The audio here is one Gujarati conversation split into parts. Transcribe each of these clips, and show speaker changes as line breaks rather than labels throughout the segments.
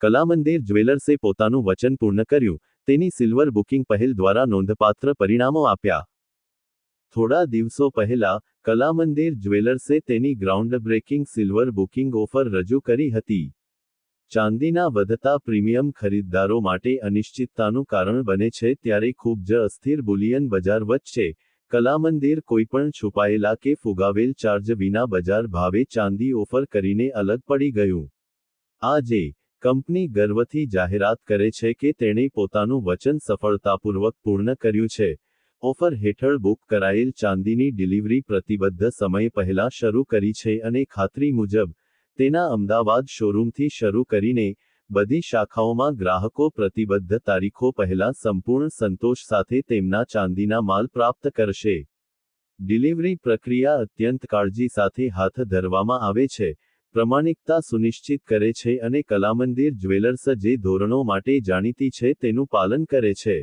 કલામંદિર જ્વેલર્સે પોતાનું વચન પૂર્ણ કર્યું, તેની સિલ્વર બુકિંગ પહેલ દ્વારા નોંધપાત્ર પરિણામો આપ્યા. થોડા દિવસો પહેલા, કલામંદિર જ્વેલર્સે તેની ground breaking silver booking offer રજૂ કરી હતી. ચાંદીના વધતા પ્રીમિયમ ખરીદદારો માટે અનિશ્ચિતતાનું કારણ બને છે ત્યારે ખૂબ જ અસ્થિર બુલિયન બજાર વચ્ચે કલામંદિર કોઈપણ છુપાયેલા કે ફુગાવેલ ચાર્જ વિના બજાર ભાવે ચાંદી ઓફર કરીને અલગ પડી ગયું. આજે કંપની ગર્વથી જાહેરાત કરે છે કે તેણે પોતાનું વચન સફળતાપૂર્વક પૂર્ણ કર્યું છે. ઓફર હેઠળ બુક કરાયેલ ચાંદીની ડિલિવરી પ્રતિબદ્ધ સમય પહેલા શરૂ કરી છે અને ખાતરી મુજબ, તેના અમદાવાદ શોરૂમથી શરૂ કરીને, બધી શાખાઓમાં ગ્રાહકો પ્રતિબદ્ધ તારીખો પહેલા સંપૂર્ણ સંતોષ સાથે તેમના ચાંદીના માલ પ્રાપ્ત કરશે. ડિલિવરી પ્રક્રિયા અત્યંત કાળજી સાથે હાથ ધરવામાં આવે છે. પ્રમાણિકતા સુનિશ્ચિત કરે છે અને કલામંદિર જ્વેલર્સ જે ધોરણો માટે જાણીતી છે તેનું પાલન કરે છે.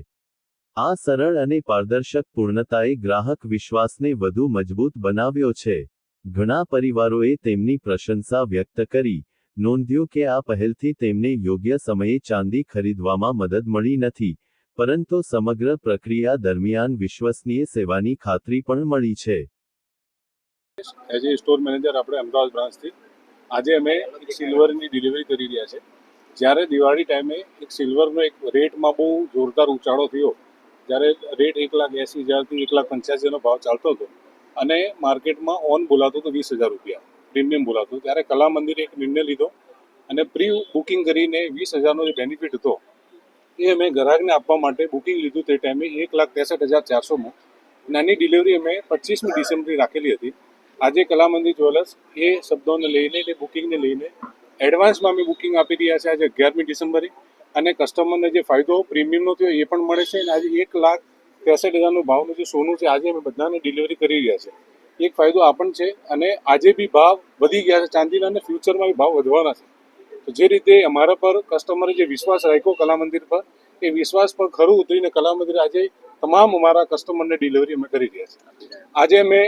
આ સરળ અને પારદર્શક પૂર્ણતાએ ગ્રાહક વિશ્વાસને વધુ મજબૂત બનાવ્યો છે. ઘણા પરિવારોએ તેમની પ્રશંસા વ્યક્ત કરી, નોંધ્યું કે આ પહેલથી તેમને યોગ્ય સમયે ચાંદી ખરીદવામાં મદદ મળી નથી, પરંતુ સમગ્ર પ્રક્રિયા દરમિયાન વિશ્વસનીય સેવાની ખાતરી પણ મળી છે.
એઝ એ સ્ટોર મેનેજર આપણે અમદાવાદ બ્રાન્ચથી આજે અમે સિલ્વરની ડિલિવરી કરી રહ્યા છે. જ્યારે દિવાળી ટાઈમે એક સિલ્વરનો એક રેટમાં બહુ જોરદાર ઉછાળો થયો. જ્યારે રેટ એક લાખ એંસી હજારથી એક લાખ પંચ્યાસીનો ભાવ ચાલતો હતો અને માર્કેટમાં ઓન બોલાતો હતો વીસ હજાર રૂપિયા, પ્રીમિયમ બોલાતું ત્યારે કલા મંદિરે એક નિર્ણય લીધો અને પ્રી બુકિંગ કરીને વીસ હજારનો જે બેનિફિટ હતો એ અમે ગ્રાહકને આપવા માટે બુકિંગ લીધું તે ટાઈમે એક લાખ ત્રેસઠ હજાર ચારસોમાં. નાની ડિલિવરી અમે પચીસમી ડિસેમ્બરથી રાખેલી હતી. આજે કલામંદિર જ્વેલર્સ, એ શબ્દોને લઈને, એ બુકિંગને લઈને એડવાન્સમાં અમે બુકિંગ આપી રહ્યા છે આજે અગિયારમી ડિસેમ્બરે. અને કસ્ટમરને જે ફાયદો પ્રીમિયમનો થયો એ પણ મળે છે. અને આજે એક લાખ ત્રેસઠ હજારનો ભાવનું જે સોનું છે, આજે અમે બધાને ડિલિવરી કરી રહ્યા છે એક ફાયદો આ પણ છે અને આજે બી ભાવ વધી ગયા છે. ચાંદીના અને ફ્યુચરમાં બી ભાવ વધવાના છે. તો જે રીતે અમારા પર કસ્ટમરે જે વિશ્વાસ રાખ્યો કલા મંદિર પર, એ વિશ્વાસ પર ખરું ઉતરીને કલા મંદિર આજે તમામ અમારા કસ્ટમરને ડિલિવરી અમે કરી રહ્યા છીએ. આજે અમે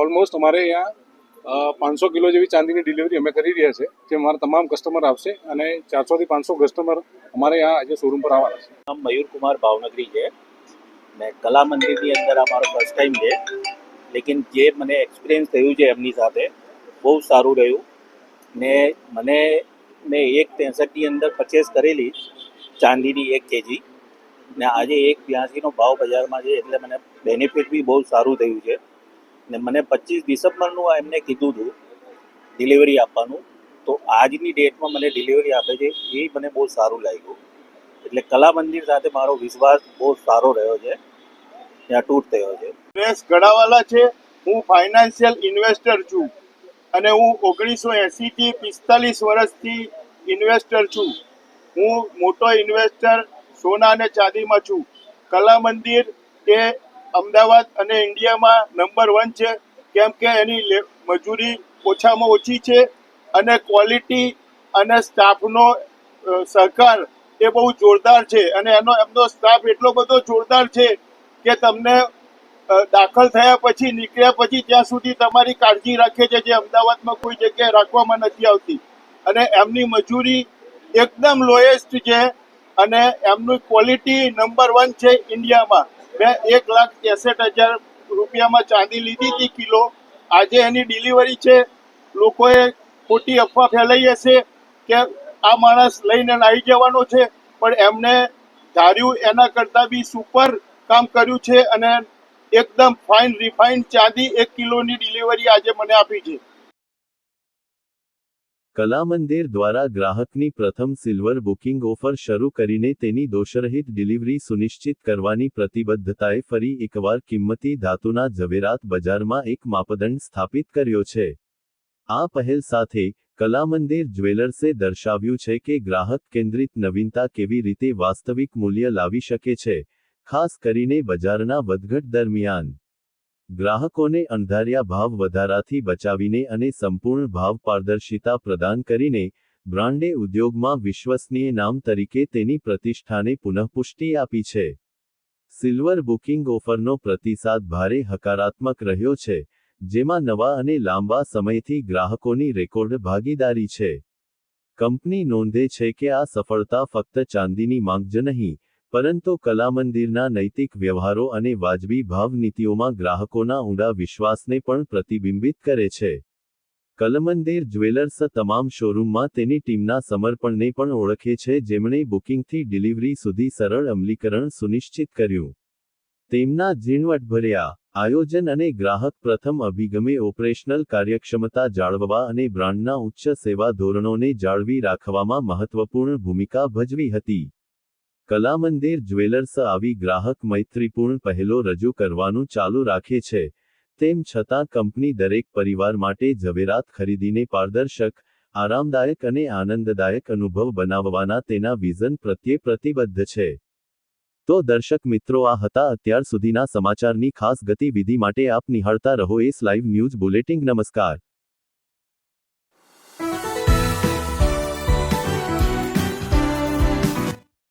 ઓલમોસ્ટ અમારે અહીંયા પાંચસો કિલો જેવી ચાંદીની ડિલિવરી અમે કરી રહ્યા છે જે અમારા તમામ કસ્ટમર આવશે અને ચારસોથી પાંચસો કસ્ટમર અમારે અહીંયા આજે શોરૂમ પર આવવાના છે.
નામ મયુરકુમાર ભાવનગરી છે. ને કલા મંદિરની અંદર આ મારો ફર્સ્ટ ટાઈમ છે. લેકિન જે મને એક્સપિરિયન્સ થયું છે એમની સાથે, બહુ સારું રહ્યું. ને મને, મેં એક ત્રેસઠની અંદર પરચેસ કરેલી ચાંદીની એક કેજી. ને આજે એક બ્યાસીનો ભાવ બજારમાં છે એટલે મને બેનિફિટ બી બહુ સારું થયું છે. ને મને પચીસ ડિસેમ્બરનું એમને કીધું હતું ડિલિવરી આપવાનું. તો આજની ડેટમાં મને ડિલિવરી આપે છે, એ મને બહુ સારું લાગ્યું. એટલે કલા મંદિર સાથે મારો વિશ્વાસ બહુ સારો રહ્યો છે ને અતૂટ થયો છે.
સુરેશ ગડાવાલા છે, હું ફાઇનાન્શિયલ ઇન્વેસ્ટર છું. અને હું ઓગણીસો એંસીથી પિસ્તાલીસ વર્ષથી ઇન્વેસ્ટર છું. હું મોટો ઇન્વેસ્ટર સોના અને ચાંદીમાં છું. કલા મંદિર એ અમદાવાદ અને ઇન્ડિયામાં નંબર વન છે. કેમ કે એની મજૂરી ઓછામાં ઓછી છે અને ક્વોલિટી અને સ્ટાફનો સહકાર એ બહુ જોરદાર છે અને એનો, એમનો સ્ટાફ એટલો બધો જોરદાર છે કે તમને દાખલ થયા પછી, નીકળ્યા પછી ત્યાં સુધી તમારી કાળજી રાખે છે જે અમદાવાદમાં કોઈ જગ્યાએ રાખવામાં નથી આવતી. અને એમની મજૂરી એકદમ લોએસ્ટ છે અને એમની ક્વોલિટી નંબર વન છે ઇન્ડિયામાં. મેં એક લાખ ત્રેસઠ હજાર રૂપિયામાં ચાંદી લીધી હતી કિલો. આજે એની ડિલિવરી છે. લોકોએ ખોટી અફવા ફેલાઈ હશે કે આ માણસ લઈને આવી જવાનો છે. પણ એમને ધાર્યું એના કરતાં બી સુપર કામ કર્યું છે અને એકદમ ફાઇન રિફાઇન્ડ ચાંદી એક કિલોની ડિલિવરી આજે મને આપી છે.
કલામંદિર દ્વારા ગ્રાહકની પ્રથમ સિલ્વર બુકિંગ ઓફર શરૂ કરીને તેની દોષરહિત ડિલિવરી સુનિશ્ચિત કરવાની પ્રતિબદ્ધતાએ ફરી એકવાર કિંમતી ધાતુના ઝવેરાત બજારમાં એક માપદંડ સ્થાપિત કર્યો છે. આ પહેલ સાથે કલામંદિર જ્વેલર્સે દર્શાવ્યું છે કે ગ્રાહક કેન્દ્રિત નવીનતા કેવી રીતે વાસ્તવિક મૂલ્ય લાવી શકે છે, ખાસ કરીને બજારના વધઘટ દરમિયાન. ગ્રાહકોને અણધાર્યા ભાવ વધારાથી બચાવીને અને સંપૂર્ણ ભાવ પારદર્શિતા પ્રદાન કરીને બ્રાન્ડે ઉદ્યોગમાં વિશ્વસનીય નામ તરીકે તેની પ્રતિષ્ઠાને પુનઃપુષ્ટિ આપી છે. સિલ્વર બુકિંગ ઓફરનો પ્રતિસાદ ભારે હકારાત્મક રહ્યો છે, જેમાં નવા અને લાંબા સમયથી ગ્રાહકોની રેકોર્ડ ભાગીદારી છે. કંપની નોંધે છે કે આ સફળતા ફક્ત ચાંદીની માંગ જ નહીં પરંતુ કલામંદિરના નૈતિક વ્યવહારો અને વાજબી ભાવ નીતિઓમાં ગ્રાહકોના ઊંડા વિશ્વાસને પણ પ્રતિબિંબિત કરે છે. કલમંદિર જ્વેલર્સ તમામ શોરૂમમાં તેની ટીમના સમર્પણને પણ ઓળખે છે, જેમણે બુકિંગથી ડિલિવરી સુધી સરળ અમલીકરણ સુનિશ્ચિત કર્યું. તેમના ઝીણવટભર્યા આયોજન અને ગ્રાહક પ્રથમ અભિગમે ઓપરેશનલ કાર્યક્ષમતા જાળવવા અને બ્રાન્ડના ઉચ્ચ સેવા ધોરણોને જાળવી રાખવામાં મહત્વપૂર્ણ ભૂમિકા ભજવી હતી. કલામંદિર જ્વેલર્સ આવી ગ્રાહક મૈત્રીપૂર્ણ પહેલો રજૂ કરવાનું ચાલુ રાખે છે. તેમ છતાં કંપની દરેક પરિવાર માટે ઝવેરાત ખરીદીને પારદર્શક, આરામદાયક અને આનંદદાયક અનુભવ બનાવવાના તેના વિઝન પ્રત્યે પ્રતિબદ્ધ છે. તો દર્શક મિત્રો, આ હતા અત્યાર સુધીના સમાચારની ખાસ ગતિવિધિ માટે આપ નિહાળતા રહો એસ લાઇવ ન્યૂઝ બુલેટિંગ નમસ્કાર.